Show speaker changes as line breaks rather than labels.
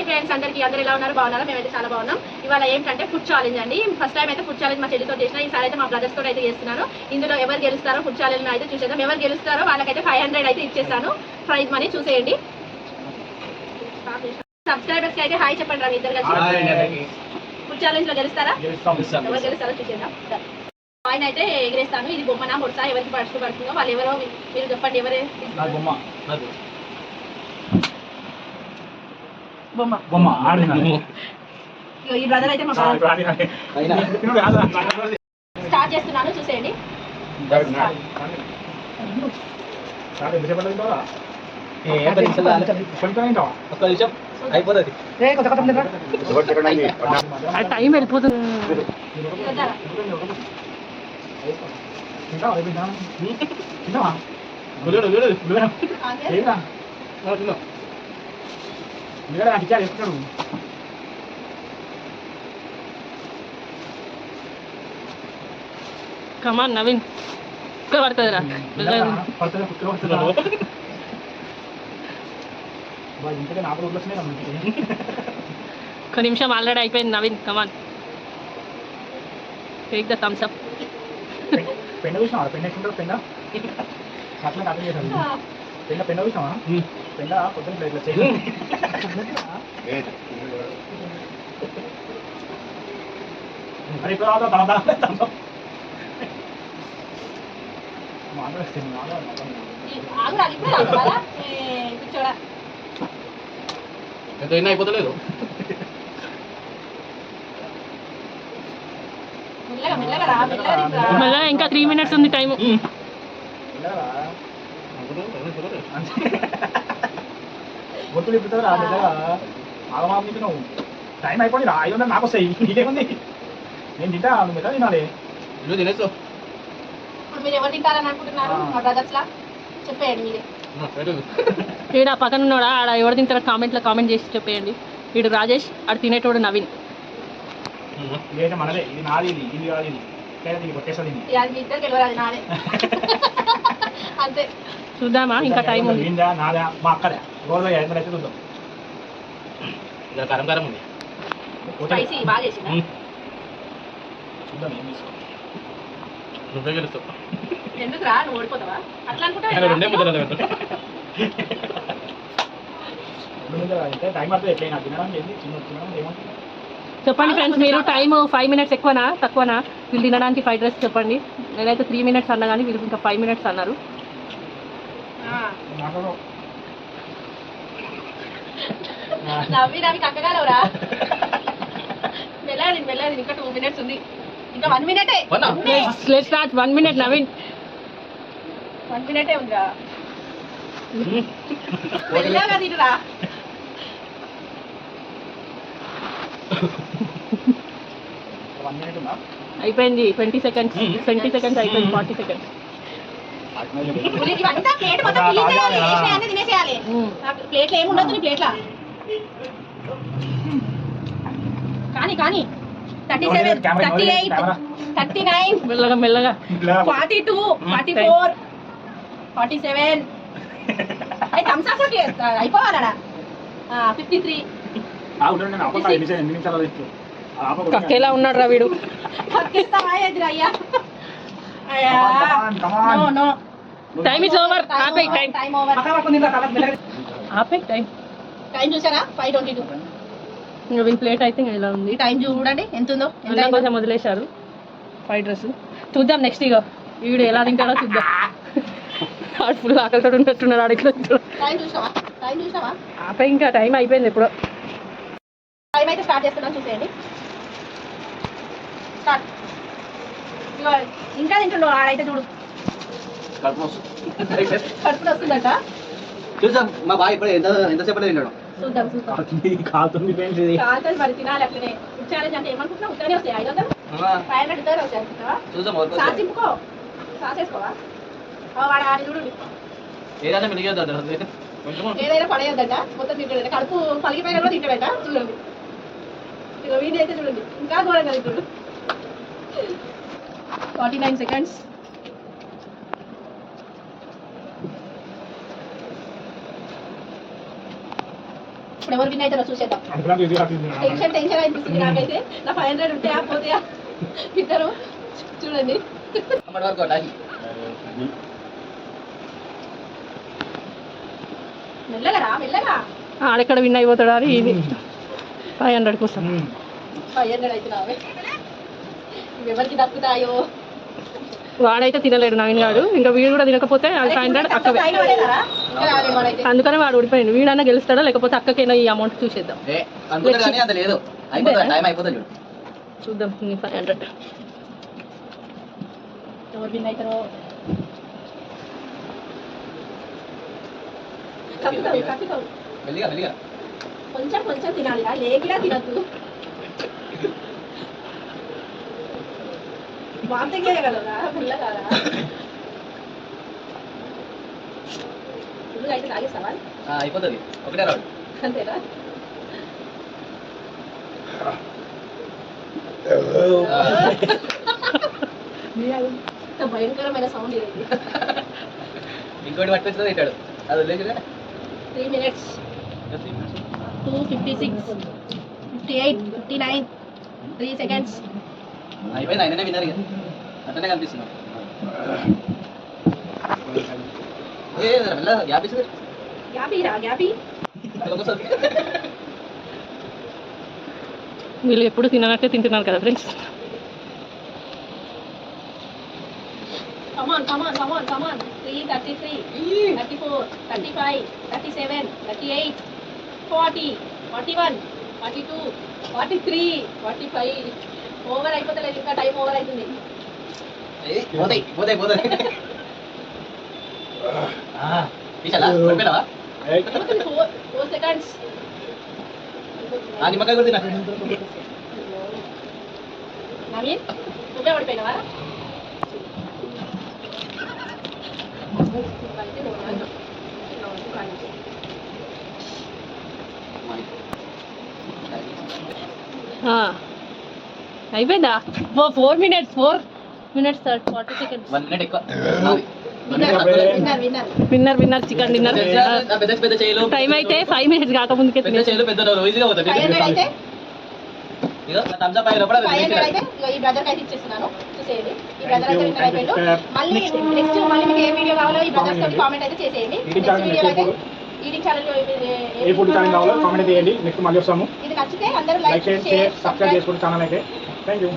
Hi friends అందరికీ అందరు ఎలా ఉన్నారు? బాగున్నారా? మేమైతే చాలా బాగున్నాం. ఇవాళ ఏంటంటే ఫుడ్ ఛాలెంజ్ అండి. ఫస్ట్ టైం అయితే ఫుడ్ ఛాలెంజ్ మా చెల్లితో చేసిన. ఈసారి అయితే మా బ్రదర్స్తో అయితే చేస్తున్నాను ఇందులో ఎవరు గెలుస్తారో ఫుడ్ ఛాలెంజ్ అయితే చూసేద్దాం. ఎవరు గెలుస్తారో వాళ్ళకైతే ఫైవ్ హండ్రెడ్ అయితే ఇచ్చేస్తాను. ప్రైజ్ మనీ చూసేయండి. సబ్స్క్రైబర్స్కి అయితే హాయ్ చెప్పండి రా ఇద్దరు కలిసి. ఫుడ్ ఛాలెంజ్లో గెలుస్తారా? ఎవరు గెలుస్తారో చూసేద్దాం. ఆయన అయితే ఎగిరేస్తాను. ఇది బొమ్మనా ముడతా ఎవరికి పడుతూ పడుతుందో వాళ్ళు ఎవరో మీరు చెప్పండి. ఎవరే?
బొమ్మ
బొమ్మ.
బొమ్మ
ఇగో ఈ బ్రదర్ అయితే మా స్టార్ట్ చేస్తున్నాను చూసేయండి.
ఒక్క నిమిషం. అయిపోతుంది
టైం వెళ్ళిపోతుంది
వద్దారా? ఆగే.
కమాన్ నవీన్ ఇక్కడ పడుతుందిరా. ఒక నిమిషం ఆల్రెడీ అయిపోయింది Naveen come on take the Thums Up
పెన్న చూసినావా? పెన్న ఎట్లుంటారు పెన్న? అట్లా అర్థం చేశాను. పెన్న పెన్న చూసినావా? పెన్న పొద్దున ఇట్లా చేయాలి.
ఎంత అయినా అయిపోతలేదు.
మెల్లగా మెల్లగా రా మెల్లగా దిగురా.
మళ్ళీ ఇంకా త్రీ మినిట్స్ ఉంది టైం
గొంతులు ఇప్పుతారు రా మెల్లగా ఆగమాగం నీకు నువ్వు టైం అయిపోయింది. రా ఐదు వందలు నాకు వస్తాయి నీకేముంది? నేను తింటా నువ్వు మెల్లగా తినాలి?
ఇల్లు తినేసు.
ఇప్పుడు మీరు ఎవరు తింటారని అనుకుంటున్నారు?
ఆ.
మా బ్రదర్స్ లా? చెప్పేయండి మీరే.
ఈడ పక్కన ఉన్నాడా? ఆడ ఎవరు తింటారో కామెంట్లో కామెంట్ చేసి చెప్పేయండి. వీడు రాజేష్ ఆడు తినేటోడు నవీన్.
ఇదైతే మనదే. ఇది నాది ఇది ఇది కాదు ఇది. కొట్టేస్తుంది
అంతే.
చూద్దామా ఇంకా టైం ఉంది
నాదా మా అక్కదే రోజు ఐదు అయితే చూద్దాం
ఇలా కారం కారం ఉంది
చూద్దాం ఏం తీసుకో
నువ్వే గెలుస్తావు
ఎందుకు రా నువ్వు ఓడిపోతావా అట్లా
ఆయన రెండే ముద్దలు
అనుకుంటా
రెండు ముందు అయితే టైం పడుతుంది ఎట్లయినా తినడం ఏంది చిన్న తినడం ఏమంటుంది
చెప్పండి ఫ్రెండ్స్ మీరు టైం ఫైవ్ మినిట్స్ ఎక్కువనా తక్కువనా వీళ్ళు తినడానికి ఫైవ్ డ్రెస్ చెప్పండి నేనైతే త్రీ మినిట్స్ అన్నా కానీ వీళ్ళు ఇంకా ఫైవ్ మినిట్స్ అన్నారు
నవ్వి నవ్వి కక్కగలవురా మెల్లది మెల్లది ఇంకా టూ మినిట్స్ ఉంది. ఇంకా one మినిటే?
Let start one minute Naveen
one మినిటే ఉందిరా.
ఉందా
అయిపోయింది. ట్వంటీ సెకండ్స్ ట్వంటీ సెకండ్స్ అయిపోయింది. ఫార్టీ సెకండ్స్
ప్లేట్ మొత్తం ఫిల్ చేయాలి వేసినాయి అన్ని తినేసేయాలి. ప్లేట్లు ఏమి ఉండదు నీ ప్లేట్ల. కానీ కానీ thirty seven thirty eight thirty nine
మెల్లగా మెల్లగా.
Forty two forty four forty seven Thums అయిపోవాలడా ఫిఫ్టీ త్రీ
కక్కేలా ఉన్నాడు రా వీడు
అయ్యా? No no
time is over ఆపే టైం
టైం ఓవర్
ఆపే టైం
టైం చూసారా? ఫైవ్ ట్వంటీ టూ
ఇంకా వీళ్ళ ప్లేట్ అయితే ఇంకా ఇలా ఉంది
ఈ టైం చూడండి. ఎంత ఉందో ఎంత
అన్నం? కొంచెం వదిలేశారు. ఫ్రైడ్ రైస్ చూద్దాం నెక్స్ట్ ఇక వీడు ఎలా తింటాడో చూద్దాం. ఆడు ఫుల్ ఆకలితో ఉన్నట్టున్నాడు ఆడు ఇక్కడ
టైం చూసావా? టైం చూసావా?
ఆపే ఇంకా టైం అయిపోయింది ఎప్పుడో
టైం అయితే స్టార్ట్ చేస్తున్నాను చూసేయండి. స్టార్ట్ ఇంకా తింటుండు ఆడైతే చూడు. కడుపులో వస్తుందట?
చూసాం మా బాయ్ ఇప్పుడు ఎంత ఎంతసేపు తింటాడు
చూద్దాం చూద్దాం.
కాలుతుంది
మరి తినాలి అట్లనే. ఛాలెంజ్ అంటే వస్తాయి? ఐదు వందలు? ఫైవ్ హండ్రెడ్ ఉత్తనే వస్తాయి అనుకుంటున్నావా?
చూసాం
సాస్ చింపుకో సాస్ వేసుకోవా? ఆ, వాడు ఆడి చూడు
ఏదైనా
పడేయొద్దట. మొత్తం తింటాడట. కడుపు పలిగిపోయినా కూడా తింటాడట. చూడండి ఇక వీడి అయితే చూడండి. ఇంకా ఘోరంగా తింటాడు. Forty nine seconds. ఇప్పుడు ఎవరు విన్ అవుతారో చూసేద్దాం. టెన్షన్ టెన్షన్ అనిపిస్తుంది నాకైతే నా ఫైవ్ హండ్రెడ్ ఉంటే పోతే ఇద్దరు. చూడండి. మెల్లగా రా మెల్లగా.
ఆడెక్కడ విన్ అయిపోతాడు అని ఇది. ఫైవ్ హండ్రెడ్ కోసం.
ఫైవ్ హండ్రెడ్ అయితే నావే ఇవి ఎవరికి దక్కుతాయో?
వాడైతే తినలేడు నవీన్ గాడు. ఇంకా వీడు కూడా తినకపోతే అది ఫైవ్ హండ్రెడ్ అక్కవే. అందుకనే వాడు ఓడిపోయింది వీడన్నా గెలుస్తాడా? లేకపోతే అక్కకైనా ఈ అమౌంట్ చూసేద్దాం. చూద్దాం ఫైవ్ హండ్రెడ్
కొంచెం కొంచెం తినాలిరా. లేకిలా తినద్దు వాంతింగ్ చేయగలరా మెల్లగా రా. ఫుల్గా అయితే తాగేస్తావా
ఆ, అయిపోతుంది. ఒకటే రాడు.
అంతేనా? భయంకరమైన సౌండ్
ఇంకోటి పట్టుకొచ్చిందో తింటాడు అది వదిలేసినా
three minutes two fifty six fifty eight fifty nine three seconds
అయిపోయింది. ఆయననే విన్నారు ఇక అట్లనే కనిపిస్తున్నాం
రా
వీళ్ళు ఎప్పుడు తిననట్టే తింటున్నారు కదా friends.
Come on come on come on come on three thirty three thirty four thirty five thirty seven thirty eight forty forty one forty two forty three forty five over అయిపోతలేదు ఇంకా టైం ఓవర్ అవుతుంది.
పోతాయి పోతాయి పోతాయి. తీసాలా పడిపోయినావా?
Four four seconds.
ఆ నిమ్మకాయ కూడా తిన్నా
నవీన్ నువ్వే పడిపోయినావా?
ఆ. అయిపోయిందా? Four minutes four. Minutes forty seconds
one minute ఎక్కువ.
Winner winner winner
winner winner chicken dinner time అయితే ఫైవ్ మినిట్స్ కాకముందుకే
పెద్ద పెద్ద ఈజీగా అవుతుంది
ఏ
ఫుడ్ ఛానల్ కావాలో కామెంట్ చేయండి. నెక్స్ట్ మళ్ళీ వస్తాము.
ఇది నచ్చితే అందరూ
లైక్
షేర్
సబ్స్క్రైబ్ చేసుకోండి ఛానల్ అయితే. Thank you